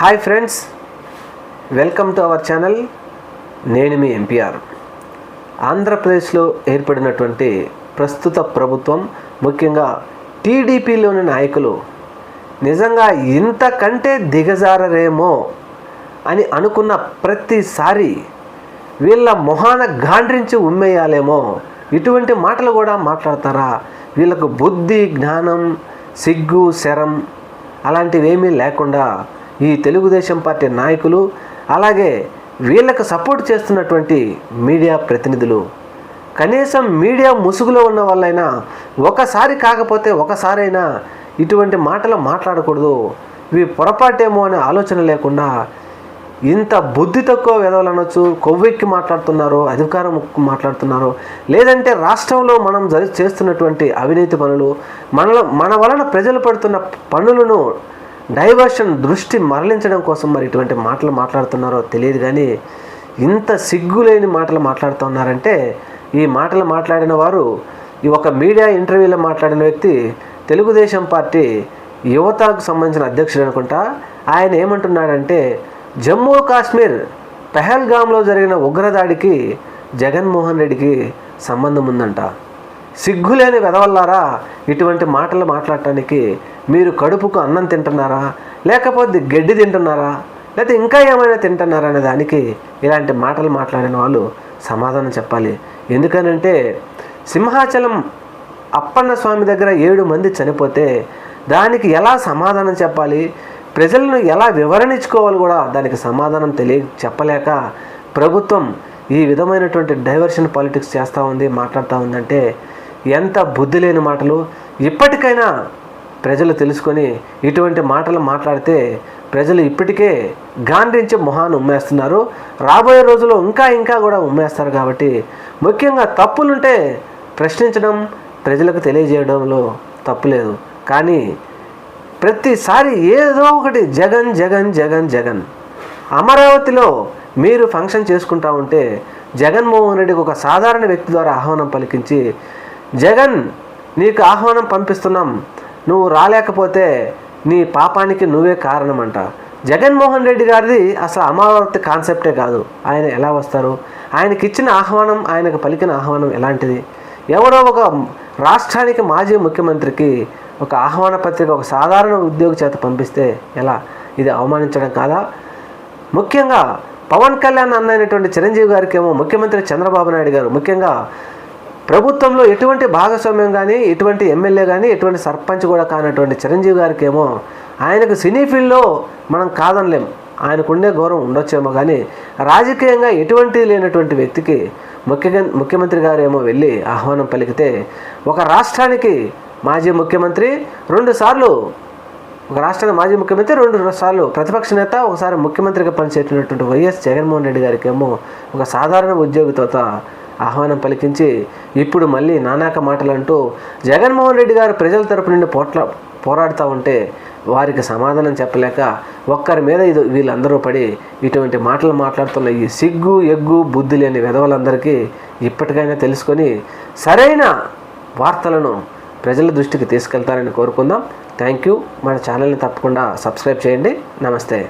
Hi friends welcome to our channel. నేను మీ MPR ఆంధ్రప్రదేశ్లో ఏర్పడినటువంటి ప్రస్తుత ప్రభుత్వం ముఖ్యంగా టీడీపీలోని నాయకులు నిజంగా ఇంతకంటే దిగజారరేమో అని అనుకున్న ప్రతిసారి వీళ్ళ మొహాన గాండ్రించి ఉమ్మేయాలేమో. ఇటువంటి మాటలు కూడా మాట్లాడతారా? వీళ్ళకు బుద్ధి జ్ఞానం సిగ్గు శరం అలాంటివేమీ లేకుండా ఈ తెలుగుదేశం పార్టీ నాయకులు అలాగే వీళ్ళకు సపోర్ట్ చేస్తున్నటువంటి మీడియా ప్రతినిధులు. కనీసం మీడియా ముసుగులో ఉన్న వాళ్ళైనా ఒకసారి కాకపోతే ఒకసారైనా ఇటువంటి మాటలు మాట్లాడకూడదు. ఇవి పొరపాటేమో అనే ఆలోచన లేకుండా ఇంత బుద్ధి తక్కువ వెదవలనొచ్చు కొవ్వెక్కి మాట్లాడుతున్నారు అధికారం మాట్లాడుతున్నారు లేదంటే రాష్ట్రంలో మనం జరి చేస్తున్నటువంటి అవినీతి పనులు మన మన వలన ప్రజలు పడుతున్న పనులను డైవర్షన్ దృష్టి మరలించడం కోసం మరి ఇటువంటి మాటలు మాట్లాడుతున్నారో తెలియదు కానీ ఇంత సిగ్గులేని మాటలు మాట్లాడుతున్నారంటే ఈ మాటలు మాట్లాడిన వారు ఈ ఒక మీడియా ఇంటర్వ్యూలో మాట్లాడిన వ్యక్తి తెలుగుదేశం పార్టీ యువతకు సంబంధించిన అధ్యక్షుడు అనుకుంటా. ఆయన ఏమంటున్నాడంటే జమ్మూ కాశ్మీర్ పెహల్గామ్లో జరిగిన ఉగ్రదాడికి జగన్మోహన్ రెడ్డికి సంబంధం ఉందంట. సిగ్గులేని వెదవల్లారా ఇటువంటి మాటలు మాట్లాడటానికి మీరు కడుపుకు అన్నం తింటున్నారా? లేకపోతే గడ్డి తింటున్నారా? లేకపోతే ఇంకా ఏమైనా తింటున్నారా అనే దానికి ఇలాంటి మాటలు మాట్లాడిన వాళ్ళు సమాధానం చెప్పాలి. ఎందుకనంటే సింహాచలం అప్పన్న స్వామి దగ్గర ఏడు మంది చనిపోతే దానికి ఎలా సమాధానం చెప్పాలి? ప్రజలను ఎలా వివరణించుకోవాలి కూడా దానికి సమాధానం తెలియ చెప్పలేక ప్రభుత్వం ఈ విధమైనటువంటి డైవర్షన్ పాలిటిక్స్ చేస్తూ ఉంది మాట్లాడుతూ ఉందంటే ఎంత బుద్ధి లేని మాటలు. ఇప్పటికైనా ప్రజలు తెలుసుకొని ఇటువంటి మాటలు మాట్లాడితే ప్రజలు ఇప్పటికే గాంధించి మొహాన్ని ఉమ్మేస్తున్నారు. రాబోయే రోజుల్లో ఇంకా ఇంకా కూడా ఉమ్మేస్తారు కాబట్టి ముఖ్యంగా తప్పులుంటే ప్రశ్నించడం ప్రజలకు తెలియజేయడంలో తప్పులేదు కానీ ప్రతిసారి ఏదో ఒకటి జగన్ జగన్ జగన్ జగన్. అమరావతిలో మీరు ఫంక్షన్ చేసుకుంటా ఉంటే జగన్మోహన్ రెడ్డికి ఒక సాధారణ వ్యక్తి ద్వారా ఆహ్వానం పలికించి జగన్ నీకు ఆహ్వానం పంపిస్తున్నాం. నువ్వు రాలేకపోతే నీ పాపానికి నువ్వే కారణమంట. జగన్మోహన్ రెడ్డి గారిది అసలు అమరావతి కాన్సెప్టే కాదు. ఆయన ఎలా వస్తారు? ఆయనకి ఇచ్చిన ఆహ్వానం ఆయనకు పలికిన ఆహ్వానం ఎలాంటిది? ఎవరో ఒక రాష్ట్రానికి మాజీ ముఖ్యమంత్రికి ఒక ఆహ్వాన పత్రిక ఒక సాధారణ ఉద్యోగి చేత పంపిస్తే ఎలా? ఇది అవమానించడం కాదా? ముఖ్యంగా పవన్ కళ్యాణ్ అన్నైనటువంటి చిరంజీవి గారికి ఏమో ముఖ్యమంత్రి చంద్రబాబు నాయుడు గారు ముఖ్యంగా ప్రభుత్వంలో ఎటువంటి భాగస్వామ్యం కానీ ఎటువంటి ఎమ్మెల్యే కానీ ఎటువంటి సర్పంచ్ కూడా కానటువంటి చిరంజీవి గారికి ఏమో ఆయనకు సినీ ఫీల్డ్లో మనం కాదనలేం. ఆయనకు ఉండే గౌరవం ఉండొచ్చేమో కానీ రాజకీయంగా ఎటువంటి లేనటువంటి వ్యక్తికి ముఖ్య ముఖ్యమంత్రి గారు ఏమో వెళ్ళి ఆహ్వానం పలికితే ఒక రాష్ట్రానికి మాజీ ముఖ్యమంత్రి రెండుసార్లు ఒక రాష్ట్రానికి మాజీ ముఖ్యమంత్రి రెండు సార్లు ప్రతిపక్ష నేత ఒకసారి ముఖ్యమంత్రిగా పనిచేసినటువంటి వైఎస్ జగన్మోహన్ రెడ్డి గారికి ఏమో ఒక సాధారణ ఉద్యోగితో ఆహ్వానం పలికించి ఇప్పుడు మళ్ళీ నానాక మాటలు అంటూ జగన్మోహన్ రెడ్డి గారు ప్రజల తరపు నుండి పోట్ల పోరాడుతూ ఉంటే వారికి సమాధానం చెప్పలేక ఒక్కరి మీద ఇది వీళ్ళందరూ పడి ఇటువంటి మాటలు మాట్లాడుతున్న ఈ సిగ్గు ఎగ్గు బుద్ధి లేని విధవలందరికీ ఇప్పటికైనా తెలుసుకొని సరైన వార్తలను ప్రజల దృష్టికి తీసుకెళ్తారని కోరుకుందాం. థ్యాంక్ యూ మన ఛానల్ని తప్పకుండా సబ్స్క్రైబ్ చేయండి. నమస్తే.